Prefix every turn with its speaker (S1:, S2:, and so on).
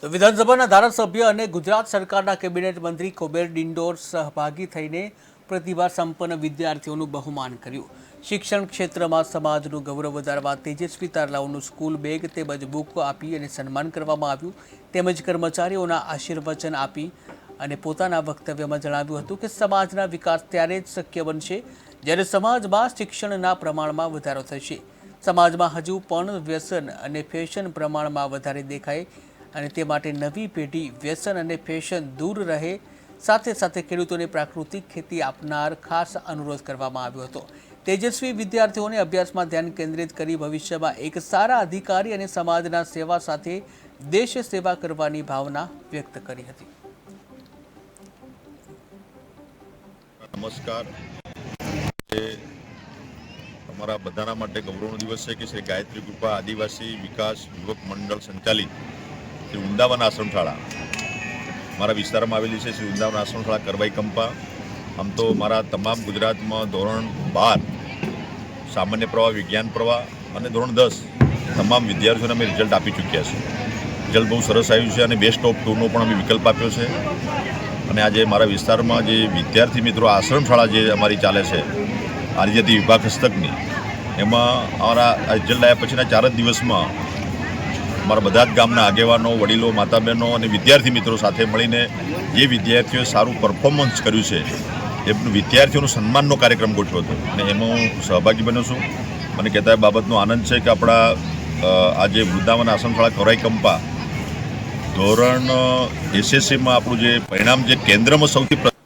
S1: તો વિધાનસભાના ધારાસભ્ય અને ગુજરાત સરકારના કેબિનેટ મંત્રી કુબેર ડિંડોર સહભાગી થઈને પ્રતિભા સંપન્ન વિદ્યાર્થીઓનું બહુમાન કર્યું. શિક્ષણ ક્ષેત્રમાં સમાજનું ગૌરવ વધારવા, તેજસ્વી તારલાઓનું સ્કૂલ બેગ તેમજ બુક આપી અને સન્માન કરવામાં આવ્યું. તેમજ કર્મચારીઓના આશીર્વચન આપી અને પોતાના વક્તવ્યમાં જણાવ્યું હતું કે સમાજના વિકાસ ત્યારે જ શક્ય બનશે જ્યારે સમાજમાં શિક્ષણના પ્રમાણમાં વધારો થશે. સમાજમાં હજુ પણ વ્યસન અને ફેશન પ્રમાણમાં વધારે દેખાય અને તે માટે નવી પેઢી વ્યસન અને ફેશન દૂર રહે. સાથે સાથે ખેડૂતોને પ્રાકૃતિક ખેતી આપનાર ખાસ અનુરોધ કરવામાં આવ્યો હતો. તેજસ્વી વિદ્યાર્થીઓને અભ્યાસમાં ધ્યાન કેન્દ્રિત કરી ભવિષ્યમાં એક સારા અધિકારી અને સમાજના સેવા સાથે દેશ સેવા કરવાની ભાવના વ્યક્ત કરી હતી.
S2: નમસ્કાર. તમારા બધાના માટે ગૌરવનો દિવસ છે કે શ્રી ગાયત્રી કૃપા આદિવાસી વિકાસ યુવક મંડળ સંચાલિત શ્રી વૃંદાવન આશ્રમશાળા. મારા વિસ્તારમાં આવેલી છે શ્રી વૃંદાવન આશ્રમશાળા કરવાઈ કંપા. આમ તો મારા તમામ ગુજરાતમાં ધોરણ બાર, સામાન્ય પ્રવાહ, વિજ્ઞાન પ્રવાહ અને ધોરણ દસ તમામ વિદ્યાર્થીઓને અમે રિઝલ્ટ આપી ચૂક્યા છે. રિઝલ્ટ બહુ સરસ આવ્યું છે અને બેસ્ટ ઓફ ટુનો પણ અમે વિકલ્પ આપ્યો છે. અને આજે મારા વિસ્તારમાં જે વિદ્યાર્થી મિત્રો આશ્રમશાળા જે અમારી ચાલે છે, આદિજાતિ વિભાગ હસ્તકની, એમાં અમારા રિઝલ્ટ આવ્યા પછીના ચાર જ દિવસમાં અમારા બધા જ ગામના આગેવાનો, વડીલો માતા બહેનો અને વિદ્યાર્થી મિત્રો સાથે મળીને જે વિદ્યાર્થીઓએ સારું પરફોર્મન્સ કર્યું છે, એમનું વિદ્યાર્થીઓનું સન્માનનો કાર્યક્રમ ગોઠવ્યો હતો. અને એમાં હું સહભાગી બન્યો છું. મને કહેતા એ બાબતનો આનંદ છે કે આપણા આજે વૃદ્ધાવન આસનશાળા કોરાઈ કંપા ધોરણ એસએસસીમાં આપણું જે પરિણામ જે કેન્દ્રમાં સૌથી